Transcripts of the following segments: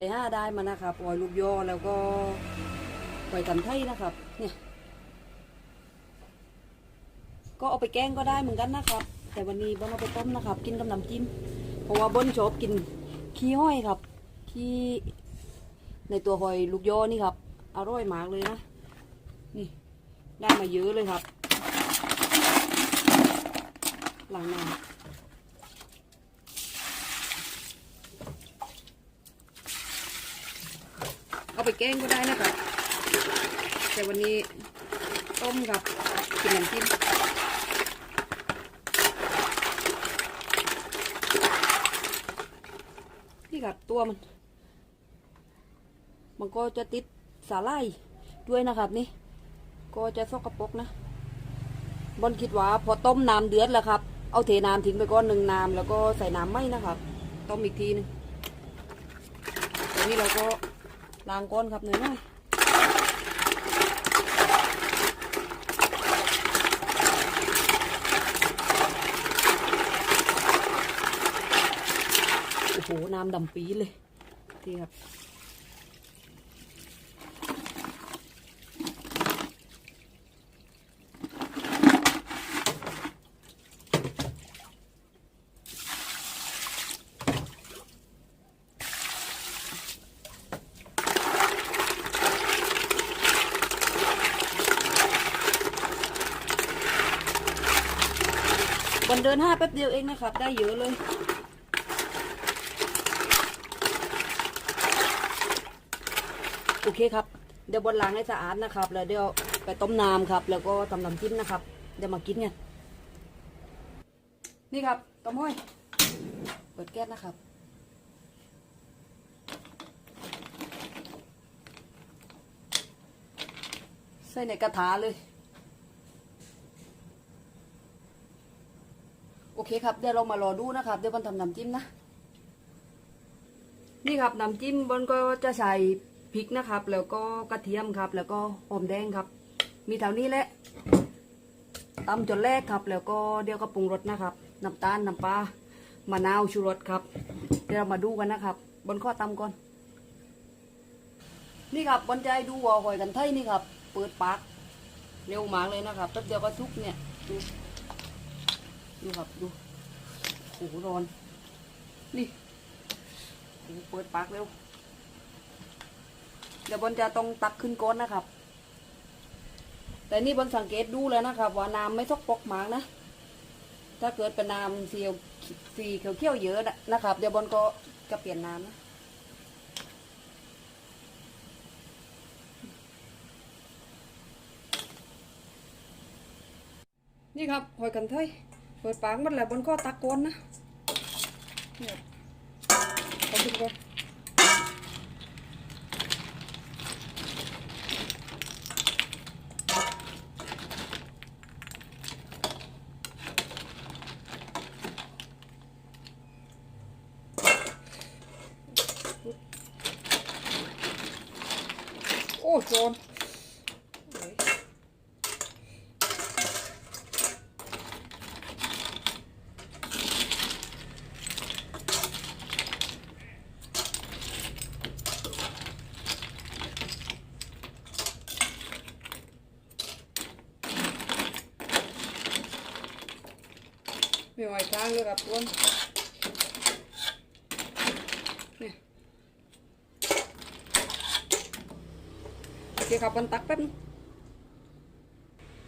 ไปห้าได้มานะครับปล่อยลูกยอแล้วก็ปล่อยกันไทยนะครับ เนี่ย ก็เอาไปแกงก็ได้เหมือนกันนะครับ แต่วันนี้บนเอาไปต้มนะครับ กินกับน้ำจิ้ม เพราะว่าบนชอบกินขี้ห้อยครับขี้ในตัวหอยลูกยอนี่ครับ อร่อยมากเลยนะ นี่ ได้มาเยอะเลยครับ หลังน้ำ เอา ไปแกงก็ได้นะครับแต่วันนี้ต้มกับกินน้ำจิ้มนี่ครับตัวมัน มันก็จะติดสาไล่ด้วยนะครับนี่ ก็จะสกปรกนะ บอนคิดว่าพอต้มน้ำเดือดแล้วครับ เอาเทน้ำทิ้งไปก้อนหนึ่งน้ำแล้วก็ใส่น้ำไหมนะครับ ต้มอีกทีหนึงนนี้เราก็ ล้างก้นครับหนึ่งโอ้โห น้ำดำปีดเลยที่ครับ เดินห้าแป๊บเดียวเองนะครับ ได้เยอะเลย โอเคครับ เดี๋ยวบนล้างให้สะอาดนะครับ แล้วเดี๋ยวไปต้มน้ำครับ แล้วก็ตำน้ำจิ้มนะครับ เดี๋ยวมากินกันนี่ครับต้มห้อย เปิดแก๊สนะครับใส่ในกระถาเลย โอ เคครับเดี๋ยวเรามารอดูนะครับ เดี๋ยวบอลทำน้ำจิ้มนะ นี่ครับน้ำจิ้มบอลก็จะใส่พริกนะครับ แล้วก็กระเทียมครับ แล้วก็หอมแดงครับ มีเท่านี้แหละตำจนแรกครับ แล้วก็เดี๋ยวก็ปรุงรสนะครับน้ำตาลน้ำปลามะนาวชูรสครับ เดี๋ยวเรามาดูกันนะครับ บนข้อตำก่อน นี่ครับบอลใจดูวัวหอยกันไทยนี่ครับ เปิดปากเร็วมากเลยนะครับแป๊บเดียวก็ทุกเนี่ยดู ดูครับดูโอ้โหร้อน นี่โอ้โหเปิดปากเร็ว เดี๋ยวบอลจะต้องตักขึ้นก้นนะครับ แต่นี่บอลสังเกตดูแล้วนะครับ ว่าน้ำไม่ซกปรกมากนะ ถ้าเกิดเป็นน้ำสีสีเขียวๆเยอะนะครับ เดี๋ยวบอลก็จะเปลี่ยนน้ำนะนี่ครับหอยกันเทย เปิดปากหมันแล้วบนก็ตักก้นนะเนี่ยเอาขึ้นก่อนโอ้โจรโอ้ย ไม่ไหวทางเลยครับทุกคนเนี่ยโอเคครับบนตักแป๊บนึง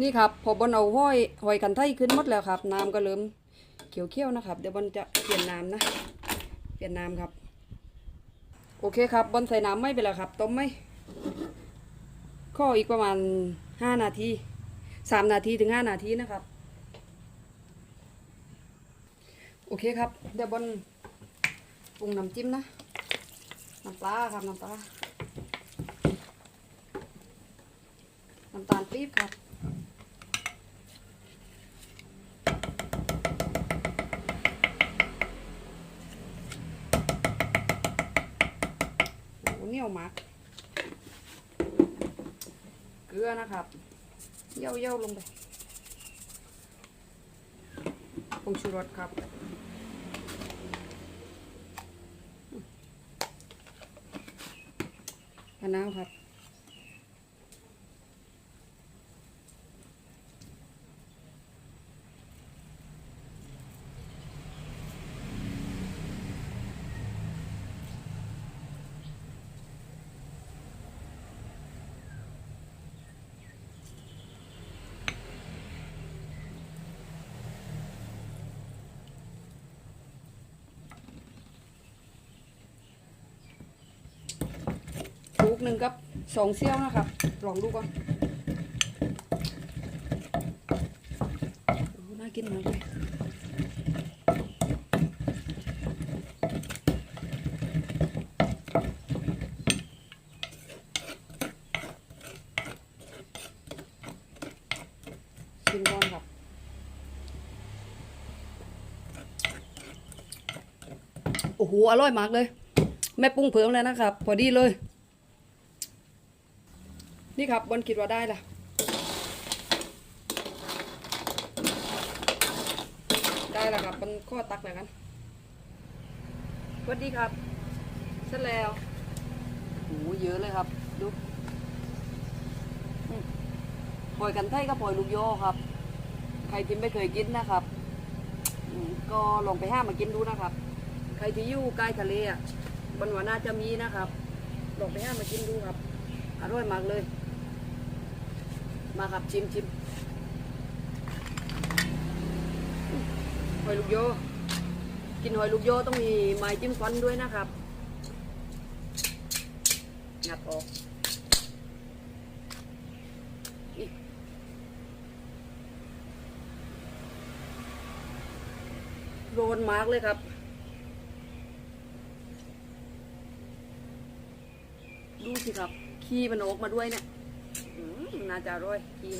นี่ครับพอบนเอาห้อยหอยกันไทยขึ้นหมดแล้วครับ น้ำก็เริ่มเขียวๆนะครับ เดี๋ยวบนจะเปลี่ยนน้ำนะ เปลี่ยนน้ำครับ โอเคครับบนใส่น้ำไม่ไปแล้วครับ ต้มไม่ข้ออีกประมาณห้านาทีสามนาทีถึงห้านาทีนะครับ โอเคครับ เดี๋ยวบนปรุงน้ำจิ้มนะ น้ำปลาครับ น้ำปลา น้ำตาลปี๊บครับโอ้เหนียวมาก เกลือนะครับเย่าเย่าๆลงไปผงชูรสครับ มะนาวครับ ลูกหนึ่งกับสองเซี่ยวนะครับ ลองดูก่อนน่ากินมากเลยชิมก่อนครับโอ้โห อร่อยมากเลย แม่ปรุงเพิ่มแล้วนะครับ พอดีเลย นี่ครับบอลคิดว่าได้ละได้ล้วครับมันข้อตักแล้วกันสวัสดีครับเสร็จแล้วโอ้โหเยอะเลยครับ ดูปล่อยกันไทยก็ปล่อยลูกโยครับ ใครที่ไม่เคยกินนะครับ ก็ลองไปห้ามากินดูนะครับ ใครที่อยู่ใกล้ทะเลอะบนว่าน่าจะมีนะครับ ลองไปห้ามากินดูครับอร่อยมากเลย มาครับชิมชิมอืมหอยลูกโย กินหอยลูกโยต้องมีไม้จิ้มฟันด้วยนะครับงัดออกอีกโรนมากเลยครับ ดูสิครับ ขี้มันออกมาด้วยเนี่ย น่าจะอร่อยกิน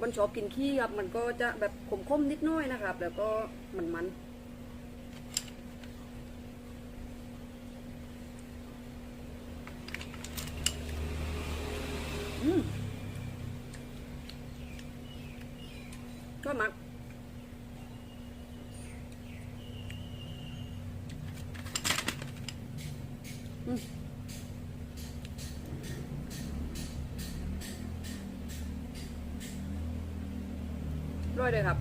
มันชอบกินขี้ครับ มันก็จะแบบขมๆนิดน้อยนะครับ แล้วก็มันมัน ร้อยเลยครับ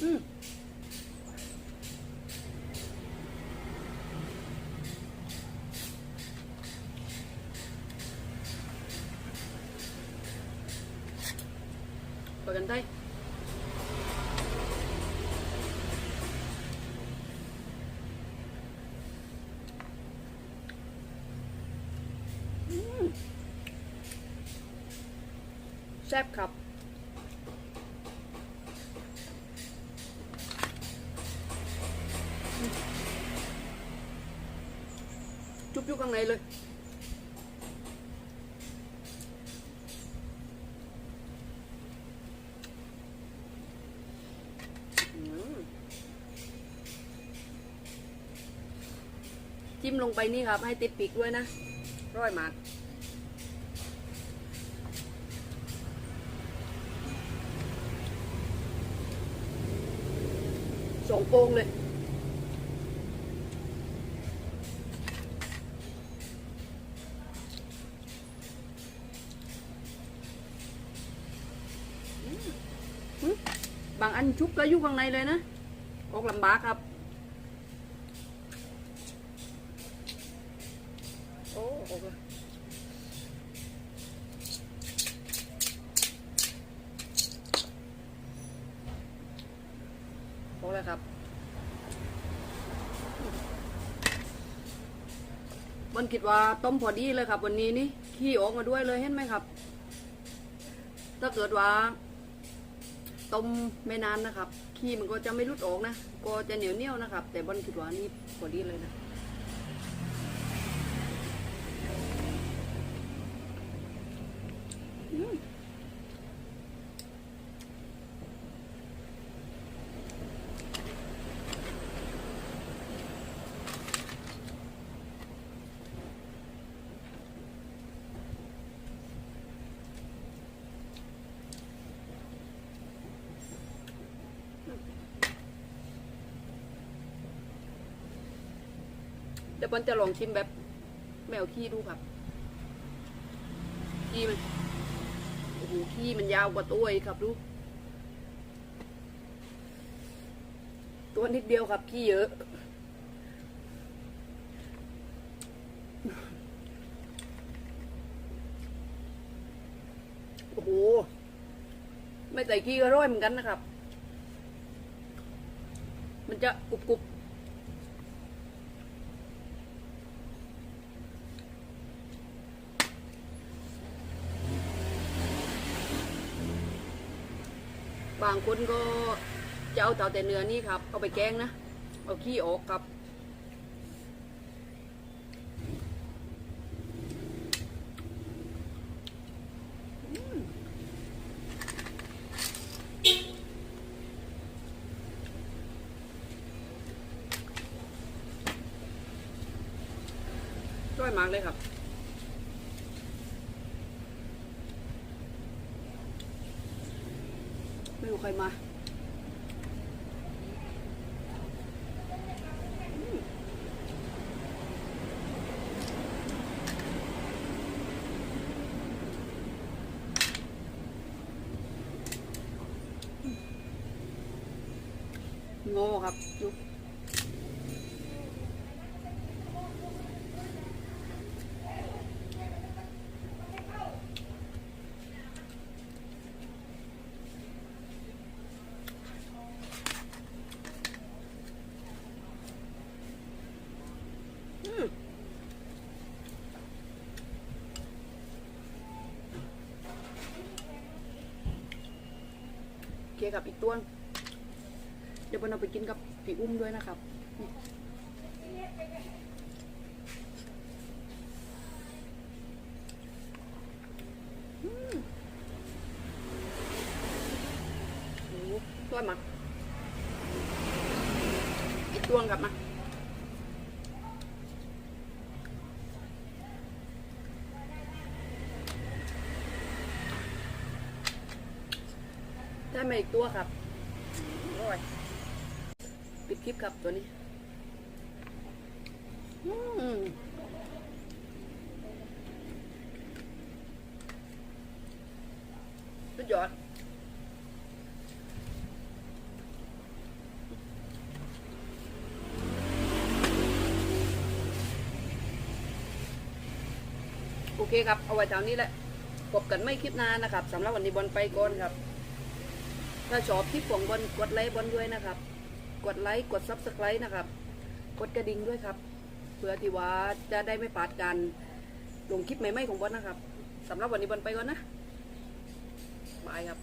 อืมเปิดกันได้ ซ่บครับจุ๊บอยู่ข้างในเลยจิ้มลงไปนี่ครับ ให้ติดปีกด้วยนะร่อยมาก สองโป้งเลยอืมอืมบางอันชุบก็อยู่ข้างในเลยนะ ออกลำบากครับ โอ้โอเคโอ้เลยครับ บนคิดว่าต้มพอดีเลยครับ วันนี้นี่ขี้ออกมาด้วยเลยเห็นไหมครับ ถ้าเกิดว่าต้มไม่นานนะครับ ขี้มันก็จะไม่รุดออกนะ ก็จะเหนียวเนียวนะครับ แต่บนคิดว่านี่พอดีเลยนะอืม ยวบอลจะลองชิมแบบ แมวขี้ดูครับขี้มันโอ้โหขี้มันยาวกว่าตัวอีกครับดูตัวนิดเดียวครับขี้เยอะโอ้โหไม่ใส่ขี้ก็ร่อยเหมือนกันนะครับ มันจะกรุบกรุบ บางคนก็จะเอาเต่าแต่เนื้อนี่ครับ เอาไปแกงนะ เอาขี้ออกครับร่อยมากเลยครับ ไม่รู้ใครมาโง่ครับดูอื เคครับอีกตัวเดี๋ยวบนเอาไปกินกับพี่อุ้มด้วยนะครับนี่อืมโอ้โหตัวมากตัวกลับมา ได้มาอีกตัวครับอร่อยปิดคลิปครับตัวนี้สุดยอดโอเคครับ เอาไว้เท่านี้แหละพบกันไม่คลิปหน้านะครับสำหรับวันนี้บอลไปก่อนครับ ถ้าชอบคลิปของบอลกดไลค์บอลด้วยนะครับ กดไลค์กดซับสไครต์นะครับ กดกระดิ่งด้วยครับ เพื่อที่ว่าจะได้ไม่พลาดการลงคลิปใหม่ๆของบอลนะครับสำหรับวันนี้บอลไปก่อนนะบายครับ